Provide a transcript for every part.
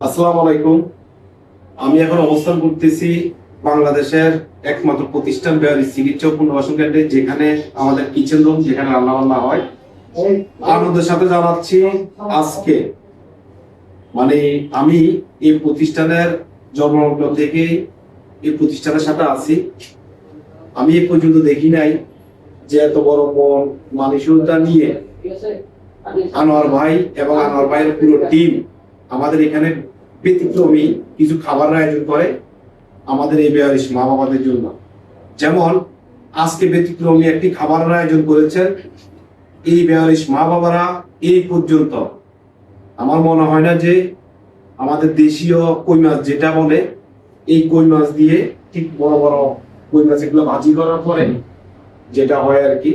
আসসালামু আলাইকুম। আমি এখন অবস্থান করতেছি বাংলাদেশের একমাত্র প্রতিষ্ঠান বেয়ারি চিকিৎসা ও পুনর্বাসন কেন্দ্রে, যেখানে আমাদের কিচেন রুম, যেখানে রান্না বান্না হয়। আনন্দের সাথে জানাচ্ছি আজকে মানে আমি এই প্রতিষ্ঠানের জন্মলগ্ন থেকে এই প্রতিষ্ঠানের সাথে আছি। আমি এ পর্যন্ত দেখি নাই যে এত বড় মন মানসিকতা নিয়ে আনোয়ার ভাই এবং আনোয়ার ভাইয়ের পুরো টিম আমাদের এখানে ব্যতিক্রমী কিছু খাবারের আয়োজন করে আমাদের এই বেয়ারিশ মা বাবাদের জন্য। যেমন, আজকে ব্যতিক্রমী একটি খাবারের আয়োজন করেছেন এই বেয়ারিশ মা বাবারা এই পর্যন্ত। আমার মনে হয় না যে আমাদের দেশীয় কই মাছ যেটা বলে, এই কই মাছ দিয়ে ঠিক বড় বড় কই মাছ এগুলো ভাজি করার পরে যেটা হয় আর কি,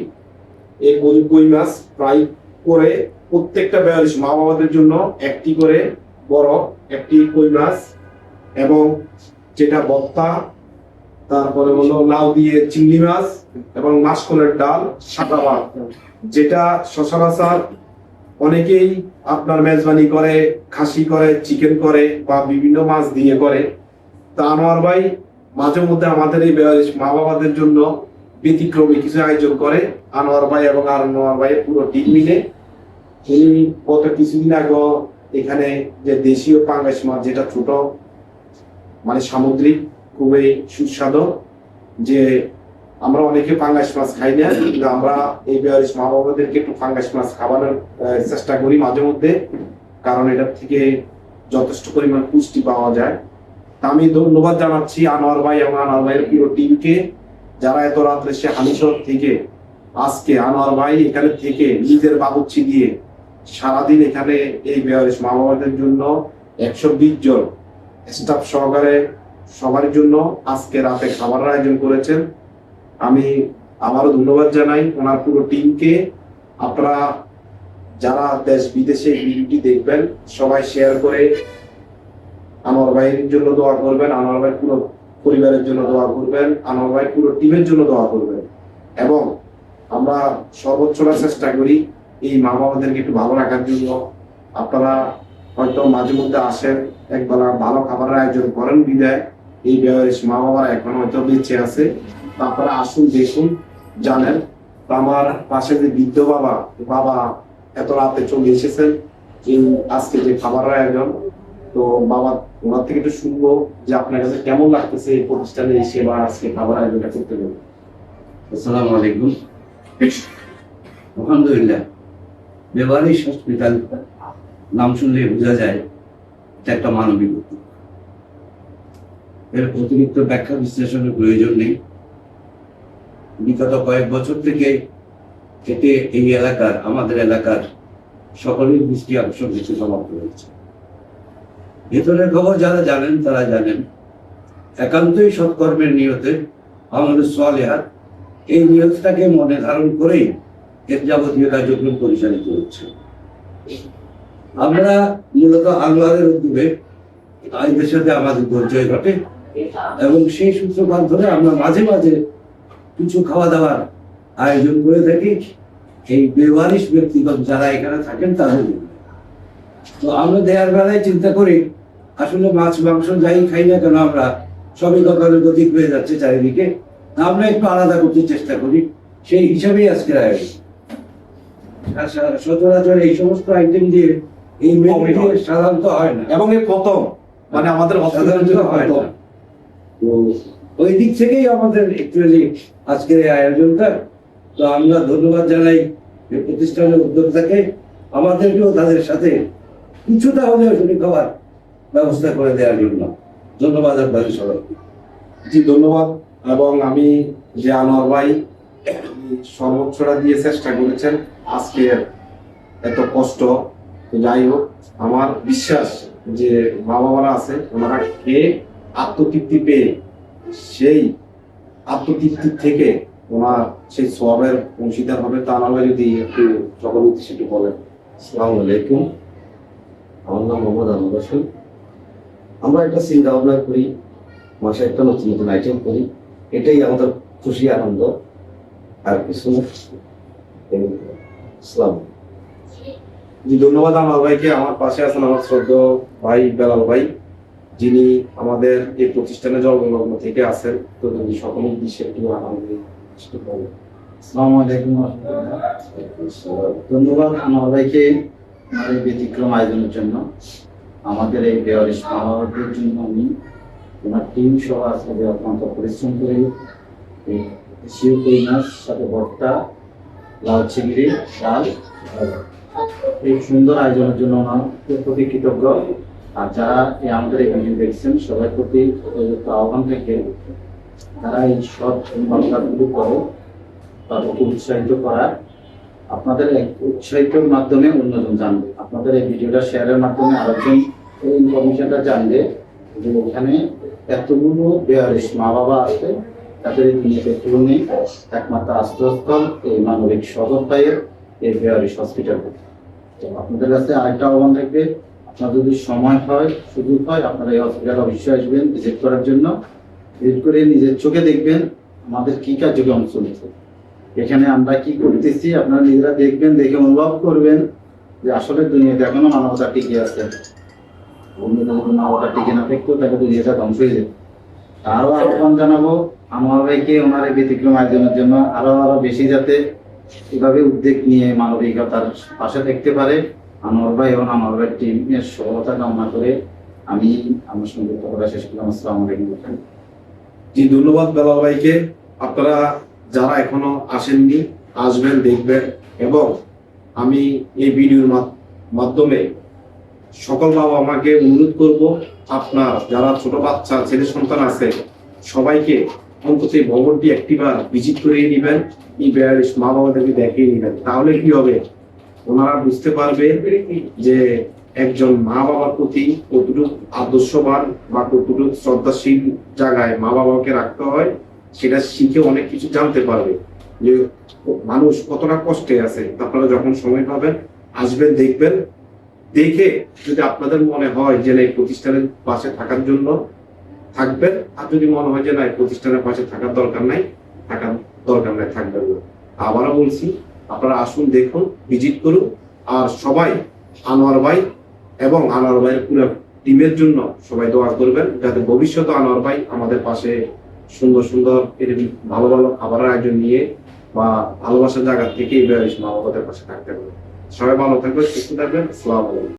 এই কই মাছ ফ্রাই করে প্রত্যেকটা বেয়ারিশ মা বাবাদের জন্য একটি করে বড় একটি কই মাছ এবং যেটা বত্তা তারপরে হলো লাউ দিয়ে চিংড়ি মাছ এবং মাসকলের ডাল, সাদা ভাত যেটা সচরাচর অনেকেই আপনার মেজবানি করে, খাসি করে, চিকেন করে বা বিভিন্ন মাছ দিয়ে করে। তা আনোয়ার ভাই মাঝে মধ্যে আমাদের এই মা বাবাদের জন্য ব্যতিক্রমী কিছু আয়োজন করে, আনোয়ার ভাই এবং আনোয়ার ভাইয়ের পুরো টিম মিলে। উনি গত কিছুদিন আগে এখানে যে দেশীয় পাঙ্গাস মাছ, যেটা ছোট মানে সামুদ্রিক, খুবই সুস্বাদু, যে আমরা অনেকে পাঙ্গাস মাছ খাই না, কিন্তু আমরা এই বেয়ারিশ মা বাবাদেরকে একটু পাঙ্গাস মাছ খাওয়ানোর চেষ্টা করি মাঝে মধ্যে, কারণ এটার থেকে যথেষ্ট পরিমাণ পুষ্টি পাওয়া যায়। তা আমি ধন্যবাদ জানাচ্ছি আনোয়ার ভাই এবং আনোয়ার ভাইয়ের পুরো টিমকে, যারা এত রাত্রে সে হানিশহর থেকে, আজকে আনোয়ার ভাই এখানে থেকে নিজের বাবুচ্ছি দিয়ে সারাদিন এখানে এই বেয়ারিশ মা বাবাদের জন্য একশো বিশ জন স্টাফ সহকারে সবার জন্য আজকে রাতে খাবারের আয়োজন করেছেন। আমি আবারও ধন্যবাদ জানাই ওনার পুরো টিমকে। আপনারা যারা দেশ বিদেশে ভিডিওটি দেখবেন, সবাই শেয়ার করে আনোয়ার ভাইয়ের জন্য দোয়া করবেন, আনোয়ার ভাই পুরো পরিবারের জন্য দোয়া করবেন, আনোয়ার ভাই পুরো টিমের জন্য দোয়া করবেন। এবং আমরা সর্বোচ্চটা চেষ্টা করি এই মা বাবাদেরকে একটু ভালো রাখার জন্য। আপনারা হয়তো মাঝে মধ্যে আসেন, একবেলা ভালো খাবারের আয়োজন করেন বিদায়। এই বয়স মা বাবারা এখন হয়তো বেঁচে আছে। আপনারা আসুন, দেখুন, জানেন। আমার পাশে যে বৃদ্ধ বাবা বাবা এত রাতে চলে এসেছেন আজকে যে খাবারের আয়োজন। তো বাবা, ওনার থেকে একটু শুনব যে আপনার কাছে কেমন লাগতেছে এই প্রতিষ্ঠানে এসে বা আজকে খাবার আয়োজনটা করতে গেলে। আসসালামু আলাইকুম। আলহামদুলিল্লাহ। বেবারিশ হসপিটাল নাম শুনলে বোঝা যায় একটা মানবিক এর অতিরিক্ত ব্যাখ্যা বিশ্লেষণের প্রয়োজন নেই। বিগত কয়েক বছর থেকে এতে এই এলাকার, আমাদের এলাকার সকলের দৃষ্টি আকর্ষণ কিছু সমাপ্ত হয়েছে। ভেতরের খবর যারা জানেন, তারা জানেন, একান্তই সৎকর্মের নিয়তে আমাদের সোয়ালেহাত এই নিয়তটাকে মনে ধারণ করেই এর যাবতীয় কার্যক্রম পরিচালিত হচ্ছে। আমরা মূলত আনোয়ারের উদ্যোগে আইনের সাথে আমাদের পরিচয় ঘটে এবং সেই সূত্রপাত ধরে আমরা মাঝে মাঝে কিছু খাওয়া দাওয়ার আয়োজন করে থাকি। এই বেওয়ারিশ ব্যক্তিগত যারা এখানে থাকেন তাদের তো আমরা দেওয়ার বেলায় চিন্তা করি, আসলে মাছ, মাংস যাই খাই না কেন আমরা সবই দোকানের গতিক হয়ে যাচ্ছে চারিদিকে। আমরা একটু আলাদা করতে চেষ্টা করি। সেই হিসাবেই আজকের আয়োজন। সচরাচর এই সমস্ত আইটেম দিয়ে এই মেনু দিয়ে সাধারণত হয় না। এবং এই প্রথম মানে আমাদের সাধারণত হয় না। তো ওই দিক থেকেই আমাদের একচুয়ালি আজকের এই আয়োজনটা তো আমরা ধন্যবাদ জানাই এই প্রতিষ্ঠানের উদ্যোক্তাকে। আমাদেরকেও তাদের সাথে কিছুটা হলেও শুনি খাবার ব্যবস্থা করে দেওয়ার জন্য। ধন্যবাদ আপনাদের সবাইকে। জি ধন্যবাদ। এবং আমি যে আনোয়ার ভাই সর্বোচ্চটা দিয়ে চেষ্টা করেছেন। আজকে এত কষ্ট। যাই হোক, আমার বিশ্বাস যে মা বাবারা আছে, ওনারা খেয়ে আত্মতৃপ্তি পেয়ে সেই আত্মতৃপ্তি থেকে ওনার সেই সবের অংশীদার হবে। তা ভাই যদি একটু সকল উদ্দেশ্যে একটু বলেন। আসসালামু আলাইকুম। আমার নাম মোহাম্মদ আবুল হোসেন আমরা একটা চিন্তা ভাবনা করি, মাসে একটা নতুন নতুন আইটেম করি। এটাই আমাদের খুশি আনন্দ। আর কিছু না। এই, আসসালাম জি ধন্যবাদ আমার ভাইকে আমার পাশে আছেন আমার শ্রদ্ধ ভাই বেলাল ভাই যিনি আমাদের এই প্রতিষ্ঠানে জন্মলগ্ন থেকে আছেন তো তিনি সকলের উদ্দেশ্যে একটু আমাদের। আসসালামু আলাইকুম। ধন্যবাদ আমার ভাইকে আমার ব্যতিক্রম আয়োজনের জন্য আমাদের এই বেয়ারিশ মাহবুবের জন্য আমি ওনার টিম সহ আজকে অত্যন্ত পরিশ্রম করে দেশীয় কই মাছ সাথে ভর্তা, লাল চিংড়ি, ডাল এই সুন্দর আয়োজনের জন্য ওনার প্রতি কৃতজ্ঞ। আর যারা এই আমাদের এই ভিডিও দেখছেন, সবার প্রতি আহ্বান থেকে, তারা এই সব কাজগুলো করে তাদেরকে উৎসাহিত করার আপনাদের উৎসাহিতের মাধ্যমে অন্যজন জানবে। আপনাদের এই ভিডিওটা শেয়ারের মাধ্যমে আরেকজন এই ইনফরমেশনটা জানবে যে এখানে এতগুলো বেয়ারিশ মা বাবা আছে তাদের দুনিয়াতে একমাত্র আশ্রয়স্থল এই মানবিক সদরটায়ের এই বেয়ারিশ হসপিটাল তো আপনাদের কাছে আরেকটা আহ্বান থাকবে, আপনার যদি সময় হয়, সুযোগ হয়, আপনারা এই হসপিটাল অবশ্যই আসবেন ভিজিট করার জন্য। ভিজিট করে নিজের চোখে দেখবেন আমাদের কি কার্যক্রম চলছে। এখানে আমরা কি করতেছি, আপনারা নিজেরা দেখবেন, দেখে অনুভব করবেন যে আসলে দুনিয়াতে এখনও মানবতা টিকে আছে। মানবতা টিকে না থাকতেও তাকে দুনিয়াটা ধ্বংস হয়ে যেত আরও আহ্বান জানাব আমার ভাইকে ওনার ব্যতিক্রম আয়োজনের জন্য আরও আরও বেশি যাতে এভাবে উদ্যোগ নিয়ে মানবিকতার পাশে থাকতে পারে। আমার ভাই এবং আমার ভাই টিমের সহায়তা কামনা করে আমি আমার সঙ্গে কথা শেষ করলাম। আসসালামু আলাইকুম। জি, ধন্যবাদ বেলাল ভাইকে। আপনারা যারা এখনও আসেননি, আসবেন, দেখবেন এবং আমি এই ভিডিওর মাধ্যমে সকল বাবা মাকে অনুরোধ করব, আপনার যারা ছোট বাচ্চা, ছেলে সন্তান আছে, সবাইকে অন্তত এই ভবনটি একটিবার ভিজিট করিয়ে দিবেন এই মা বাবাদেরকে দেখিয়ে দিবেন তাহলে কি হবে? ওনারা বুঝতে পারবে যে একজন মা বাবার প্রতি কতটুকু আদর্শবান বা কতটুকু শ্রদ্ধাশীল জায়গায় মা বাবাকে রাখতে হয়, সেটা শিখে অনেক কিছু জানতে পারবে। যে মানুষ কতটা কষ্টে আছে, আপনারা যখন সময় পাবেন, আসবেন, দেখবেন। দেখে যদি আপনাদের মনে হয় যে এই প্রতিষ্ঠানের পাশে থাকার জন্য থাকবেন। আর যদি মনে হয় যে না প্রতিষ্ঠানের পাশে থাকার দরকার নাই, থাকার দরকার নাই, থাকবেন না। আবারও বলছি, আপনারা আসুন, দেখুন, ভিজিট করুন। আর সবাই, আনোয়ার ভাই এবং আনোয়ার ভাইয়ের পুরো টিমের জন্য সবাই দোয়া করবেন, যাতে ভবিষ্যতে আনোয়ার ভাই আমাদের পাশে সুন্দর সুন্দর, এরকম ভালো ভালো খাবারের আয়োজন নিয়ে বা ভালোবাসার জায়গা থেকে এই মা বাবাদের পাশে থাকতে পারে। সবাই ভালো থাকবেন, সুস্থ থাকবেন। আসসালামু আলাইকুম।